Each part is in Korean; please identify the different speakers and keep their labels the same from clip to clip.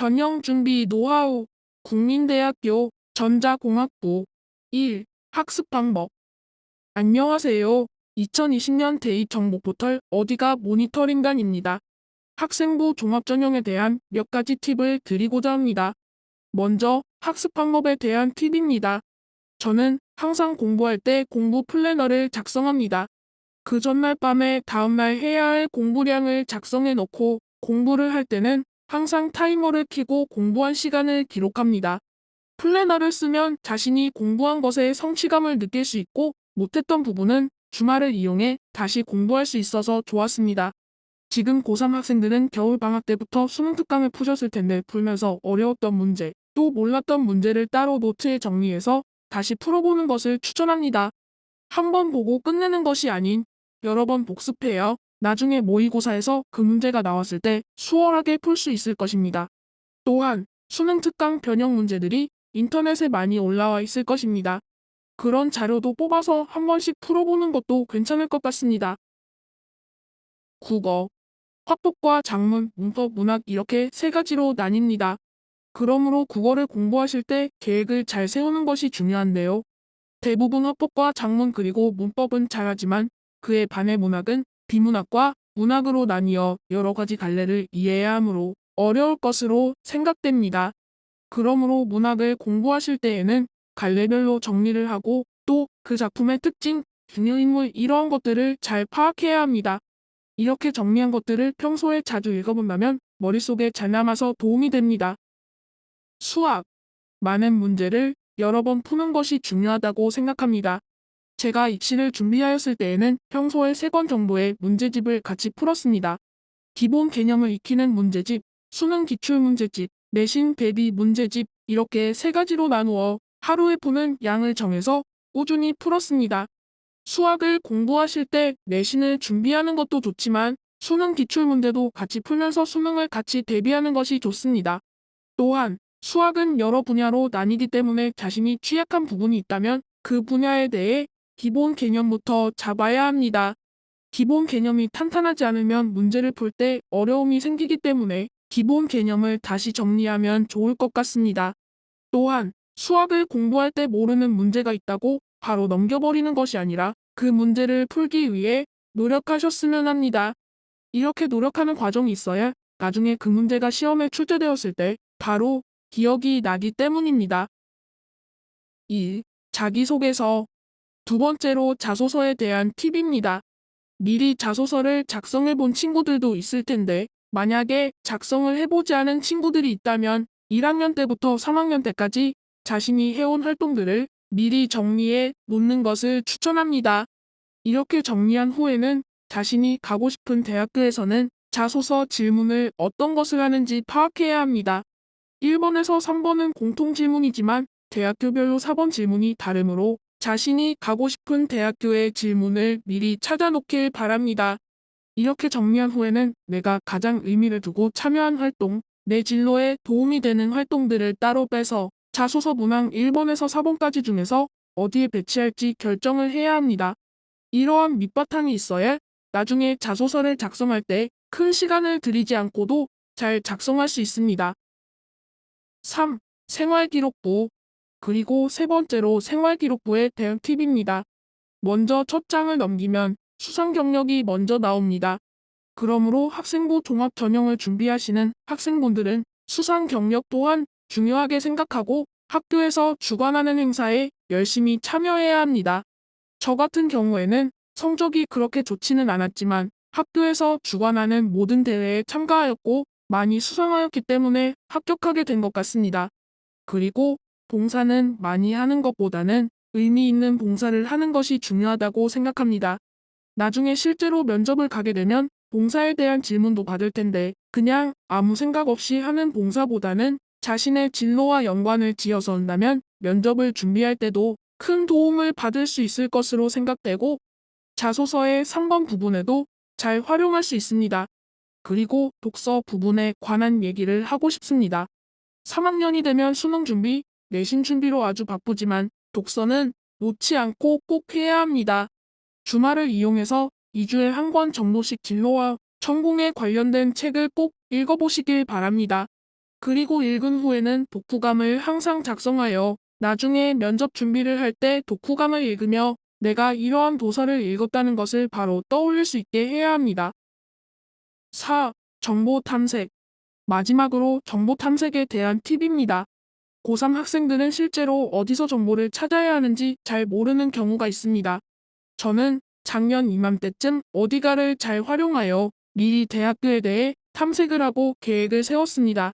Speaker 1: 전형 준비 노하우 국민대학교 전자공학부 1. 학습 방법 안녕하세요. 2020년 대입 정보 포털 어디가 모니터링단입니다. 학생부 종합 전형에 대한 몇 가지 팁을 드리고자 합니다. 먼저 학습 방법에 대한 팁입니다. 저는 항상 공부할 때 공부 플래너를 작성합니다. 그 전날 밤에 다음날 해야 할 공부량을 작성해 놓고 공부를 할 때는 항상 타이머를 켜고 공부한 시간을 기록합니다. 플래너를 쓰면 자신이 공부한 것에 성취감을 느낄 수 있고 못했던 부분은 주말을 이용해 다시 공부할 수 있어서 좋았습니다. 지금 고3 학생들은 겨울 방학 때부터 수능 특강을 푸셨을 텐데 풀면서 어려웠던 문제, 또 몰랐던 문제를 따로 노트에 정리해서 다시 풀어보는 것을 추천합니다. 한 번 보고 끝내는 것이 아닌 여러 번 복습해야 나중에 모의고사에서 그 문제가 나왔을 때 수월하게 풀 수 있을 것입니다. 또한 수능 특강 변형 문제들이 인터넷에 많이 올라와 있을 것입니다. 그런 자료도 뽑아서 한 번씩 풀어보는 것도 괜찮을 것 같습니다. 국어, 화법과 작문, 문법, 문학 이렇게 세 가지로 나뉩니다. 그러므로 국어를 공부하실 때 계획을 잘 세우는 것이 중요한데요. 대부분 화법과 작문 그리고 문법은 잘하지만 그에 반해 문학은 비문학과 문학으로 나뉘어 여러 가지 갈래를 이해해야 하므로 어려울 것으로 생각됩니다. 그러므로 문학을 공부하실 때에는 갈래별로 정리를 하고 또 그 작품의 특징, 등장인물 이러한 것들을 잘 파악해야 합니다. 이렇게 정리한 것들을 평소에 자주 읽어본다면 머릿속에 잘 남아서 도움이 됩니다. 수학. 많은 문제를 여러 번 푸는 것이 중요하다고 생각합니다. 제가 입시를 준비하였을 때에는 평소에 세권 정도의 문제집을 같이 풀었습니다. 기본 개념을 익히는 문제집, 수능 기출 문제집, 내신 대비 문제집 이렇게 세 가지로 나누어 하루에 푸는 양을 정해서 꾸준히 풀었습니다. 수학을 공부하실 때 내신을 준비하는 것도 좋지만 수능 기출 문제도 같이 풀면서 수능을 같이 대비하는 것이 좋습니다. 또한 수학은 여러 분야로 나뉘기 때문에 자신이 취약한 부분이 있다면 그 분야에 대해 기본 개념부터 잡아야 합니다. 기본 개념이 탄탄하지 않으면 문제를 풀 때 어려움이 생기기 때문에 기본 개념을 다시 정리하면 좋을 것 같습니다. 또한 수학을 공부할 때 모르는 문제가 있다고 바로 넘겨버리는 것이 아니라 그 문제를 풀기 위해 노력하셨으면 합니다. 이렇게 노력하는 과정이 있어야 나중에 그 문제가 시험에 출제되었을 때 바로 기억이 나기 때문입니다. 2. 자기소개서 두 번째로 자소서에 대한 팁입니다. 미리 자소서를 작성해 본 친구들도 있을 텐데 만약에 작성을 해보지 않은 친구들이 있다면 1학년 때부터 3학년 때까지 자신이 해온 활동들을 미리 정리해 놓는 것을 추천합니다. 이렇게 정리한 후에는 자신이 가고 싶은 대학교에서는 자소서 질문을 어떤 것을 하는지 파악해야 합니다. 1번에서 3번은 공통 질문이지만 대학교별로 4번 질문이 다르므로 자신이 가고 싶은 대학교의 질문을 미리 찾아놓길 바랍니다. 이렇게 정리한 후에는 내가 가장 의미를 두고 참여한 활동, 내 진로에 도움이 되는 활동들을 따로 빼서 자소서 문항 1번에서 4번까지 중에서 어디에 배치할지 결정을 해야 합니다. 이러한 밑바탕이 있어야 나중에 자소서를 작성할 때 큰 시간을 들이지 않고도 잘 작성할 수 있습니다. 3. 생활기록부 그리고 세 번째로 생활기록부에 대한 팁입니다. 먼저 첫 장을 넘기면 수상 경력이 먼저 나옵니다. 그러므로 학생부 종합 전형을 준비하시는 학생분들은 수상 경력 또한 중요하게 생각하고 학교에서 주관하는 행사에 열심히 참여해야 합니다. 저 같은 경우에는 성적이 그렇게 좋지는 않았지만 학교에서 주관하는 모든 대회에 참가하였고 많이 수상하였기 때문에 합격하게 된 것 같습니다. 그리고 봉사는 많이 하는 것보다는 의미 있는 봉사를 하는 것이 중요하다고 생각합니다. 나중에 실제로 면접을 가게 되면 봉사에 대한 질문도 받을 텐데 그냥 아무 생각 없이 하는 봉사보다는 자신의 진로와 연관을 지어서 한다면 면접을 준비할 때도 큰 도움을 받을 수 있을 것으로 생각되고 자소서의 3번 부분에도 잘 활용할 수 있습니다. 그리고 독서 부분에 관한 얘기를 하고 싶습니다. 3학년이 되면 수능 준비, 내신 준비로 아주 바쁘지만 독서는 놓지 않고 꼭 해야 합니다. 주말을 이용해서 2주에 한 권 정도씩 진로와 전공에 관련된 책을 꼭 읽어보시길 바랍니다. 그리고 읽은 후에는 독후감을 항상 작성하여 나중에 면접 준비를 할 때 독후감을 읽으며 내가 이러한 도서를 읽었다는 것을 바로 떠올릴 수 있게 해야 합니다. 4. 정보 탐색. 마지막으로 정보 탐색에 대한 팁입니다. 고3 학생들은 실제로 어디서 정보를 찾아야 하는지 잘 모르는 경우가 있습니다. 저는 작년 이맘때쯤 어디가를 잘 활용하여 미리 대학교에 대해 탐색을 하고 계획을 세웠습니다.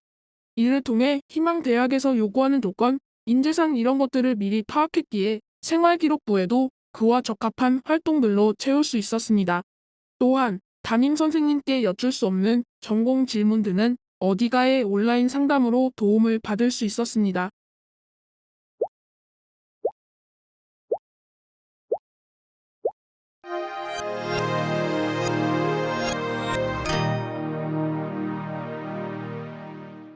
Speaker 1: 이를 통해 희망 대학에서 요구하는 조건, 인재상 이런 것들을 미리 파악했기에 생활기록부에도 그와 적합한 활동들로 채울 수 있었습니다. 또한 담임 선생님께 여쭐 수 없는 전공 질문 등은 어디가의 온라인 상담으로 도움을 받을 수 있었습니다.